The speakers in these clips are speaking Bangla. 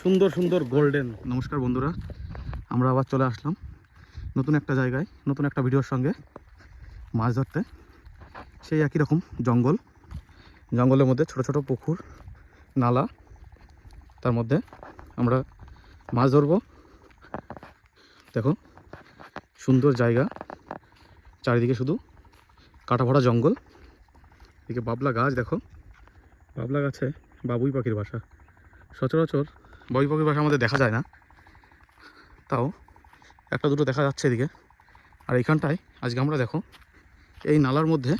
সুন্দর সুন্দর গোল্ডেন নমস্কার বন্ধুরা, আমরা আবার চলে আসলাম নতুন একটা জায়গায়, নতুন একটা ভিডিওর সঙ্গে মাছ ধরতে। সেই একই রকম জঙ্গল, জঙ্গলের মধ্যে ছোট ছোট পুকুর, নালা, তার মধ্যে আমরা মাছ ধরবো। দেখো, সুন্দর জায়গা, চারিদিকে শুধু কাটা ভরা জঙ্গল, এদিকে বাবলা গাছ, দেখো। বাবলা গাছে বাবুই পাখির বাসা। সচরাচর বাবুই পাখির বাসা আমাদের দেখা যায় না। তাও একটা দুটো দেখা যাচ্ছে এদিকে। আর এইখানটায় আজকে আমরা দেখো, এই নালার মধ্যে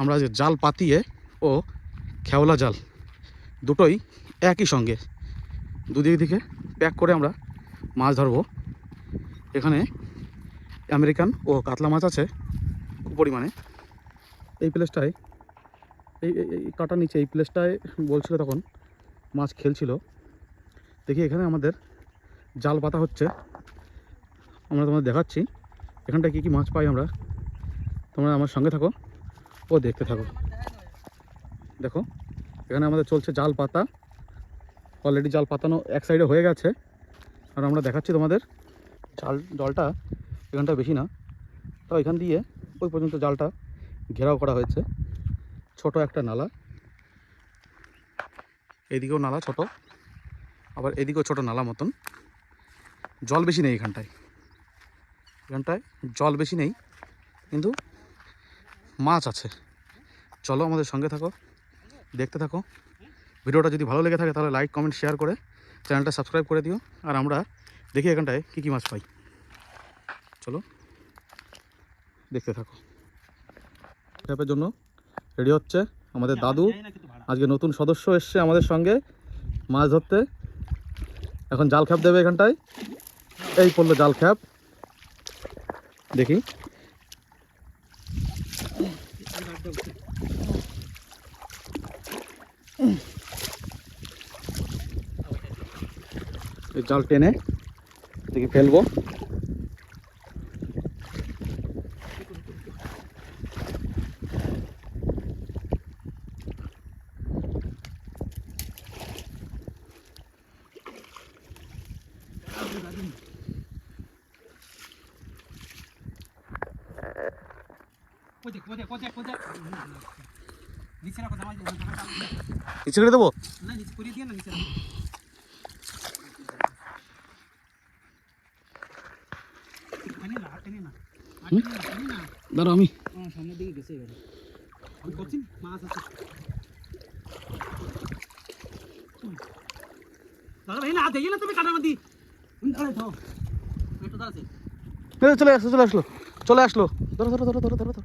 আমরা আজকে জাল পাতিয়ে ও খেওলা জাল, দুটোই একই সঙ্গে। দুদিক দিকে প্যাক করে আমরা মাছ ধরবো। এখানে আমেরিকান ও কাতলা মাছ আছে পরিমাণে। এই প্লেসটায় এই, এই- কাটার নিচে, এই প্লেসটায় বলছিল তখন, মাছ খেলছিল। দেখি এখানে আমাদের জাল পাতা হচ্ছে। আমরা তোমাদের দেখাচ্ছি। এখানটায় কী কী মাছ পাই আমরা। তোমরা আমার সঙ্গে থাকো। ও, দেখতে থাকো। দেখো, এখানে আমাদের চলছে জাল পাতা। অলরেডি জাল পাতানো এক সাইডে হয়ে গেছে। আর আমরা দেখাচ্ছি তোমাদের জাল, জলটা এখানটা বেশি না। তো এখান দিয়ে ওই পর্যন্ত জালটা ঘেরাও করা হয়েছে। ছোট একটা নালা। এদিকেও নালা ছোট, আবার এদিকেও ছোট নালা মতন। জল বেশি নেই এখানটায়। এখানটায় জল বেশি নেই, কিন্তু মাছ আছে। চলো আমাদের সঙ্গে থাকো, দেখতে থাকো। ভিডিওটা যদি ভালো লেগে থাকে তাহলে লাইক কমেন্ট শেয়ার করে চ্যানেলটা সাবস্ক্রাইব করে দিও। আর আমরা দেখি এখানটায় কী কী মাছ পাই। চলো, দেখতে থাকো। ট্যাপের জন্য রেডি হচ্ছে আমাদের দাদু। আজকে নতুন সদস্য এসছে আমাদের সঙ্গে মাছ ধরতে। এখন জাল খ্যাপ দেবে এখানটায়। এই পড়ল জাল খ্যাপ। দেখি। এই জাল টেনে দেখি ফেলব। নিচে করে দেবো? না নিচে করিয়ে দিয়ে না নিচে রাখো টেনে না টেনে না আর টেনে না, টেনে না দাঁড়া আমি। সামনের দিকে গেছে এবারে আমি করছি মাছ আছে দাদা ভাই না হাত না তুমি কাটার মধ্যে চলে আসলো চলে আসলো চলে আসলো ধরো ধরো ধরো ধরো ধরো ধরো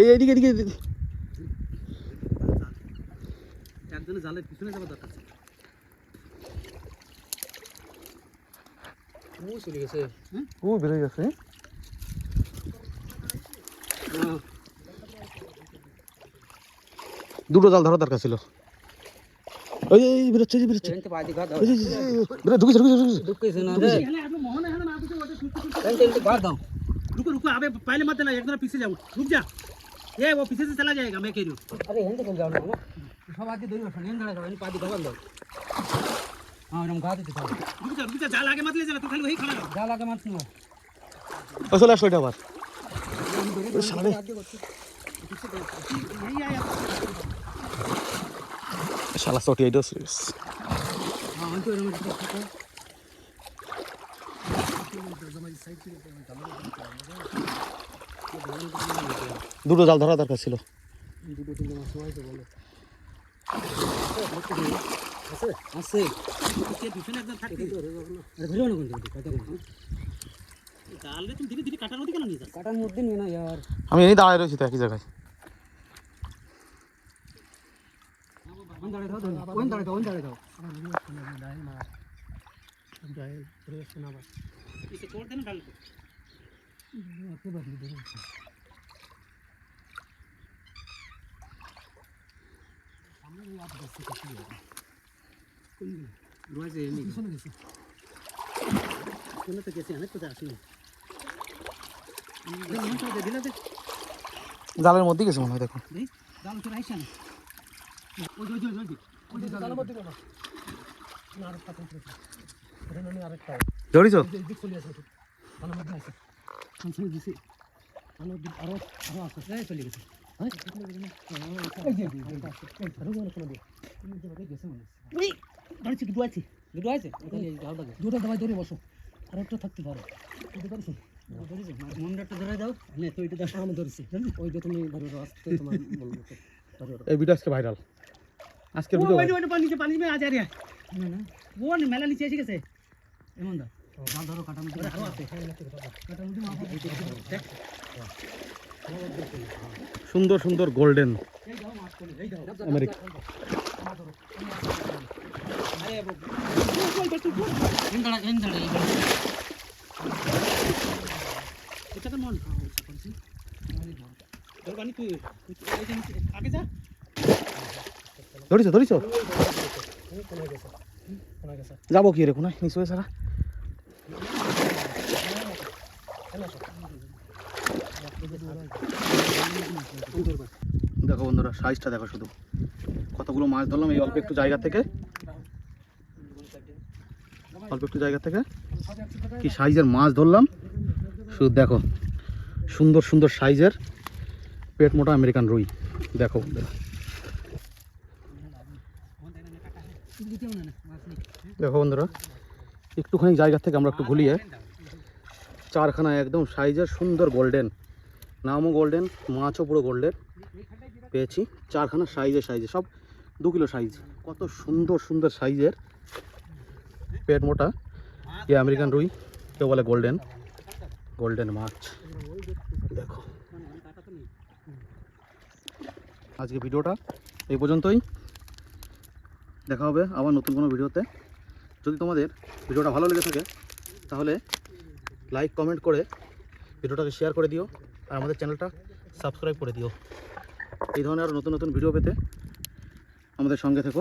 এই এদিকে এদিকে। একজনের জালের পিছনে যাওয়া দরকার। ও চলে গেছে। হ্যাঁ ও বেরোয় গেছে। দুটো জাল ধরা দরকার ছিল ওই এই এই, বেরোচ্ছে এই যে বেরোচ্ছে টেনতে পাদি গা দাও এই যে, এই যে, এই যে, বেরো ঢুকেছে ঢুকেছে ঢুকেছে ঢুকেছে না রে टेंट बाहर दो रुको रुको अबे पहले मत चला एक जरा पीछे जाओ रुक जा ये वो पीछे से चला जाएगा मैं कह रही हूँ अरे हिंद को जाओ ना सब आके दो ना हिंद ना इन पादी गवन दो हां हम गा देते रुक जा रुक जा जाल आगे मत ले जाना तू खाली वही खड़ा रहो जाल आगे मत सुनो ও চলে আসলো এটা আবার ওই শালা চটি দুটো জাল ধরা দরকার ছিল। না আমি এনে দাঁড়ায় রয়েছি তো একই জায়গায়। দাঁড়ে দাও ওই দাঁড়ে দাও ওই দাঁড়ে দাও জালের মধ্যে গেছে মনে হয়, দেখো। জাল চলে আসছে না। ধরিছ? হ্যাঁ যে যে যে দুটো দাবাই ধরে বসো আর একটা থাকতে পারো দুটো ধরছি? মন্ডারটা ধরে দাও না তো এটা আমি ধরেছি ওইটা তুমি ধরে তোমার বলব এই ভিডিও আজকে ভাইরাল আজকে ভিডিও ওই ওই পানি নিচে পানি নিচে আজ আরিয়া না না। ও মেলা নিচে এসে গেছে। এমন দা। ও বাল ধরো কাটা মুটি আরও আছে। হ্যাঁ, কাটা মুটি মাপ দেখ। সুন্দর সুন্দর গোল্ডেন আমেরিকা। ধরিছ ধরিছ? যাব কি রে কোনায় নিশ্চয় সারা। দেখো বন্ধুরা সাইজটা দেখো শুধু। কতগুলো মাছ ধরলাম, এই অল্প একটু জায়গা থেকে। অল্প একটু জায়গা থেকে। কি সাইজের মাছ ধরলাম? শুধু দেখো, সুন্দর সুন্দর সাইজের পেট মোটা আমেরিকান রুই। দেখো। দেখো বন্ধুরা, একটুখানি জায়গা থেকে আমরা একটু ঘুলিয়ে চারখানা একদম সাইজের সুন্দর গোল্ডেন, নামও গোল্ডেন, মাছও পুরো গোল্ডেন পেয়েছি। চারখানা সাইজে সাইজে, সব দু কিলো সাইজ। কত সুন্দর সুন্দর সাইজের পেট মোটা, এ আমেরিকান রুই, কেউ বলে গোল্ডেন গোল্ডেন মাছ। আজকে ভিডিওটা এই পর্যন্তই। দেখা হবে আবার নতুন কোনো ভিডিওতে। যদি তোমাদের ভিডিওটা ভালো লেগে থাকে, তাহলে লাইক কমেন্ট করে ভিডিওটাকে শেয়ার করে দিও আর আমাদের চ্যানেলটা সাবস্ক্রাইব করে দিও। এই ধরনের আরও নতুন নতুন ভিডিও পেতে আমাদের সঙ্গে থেকো।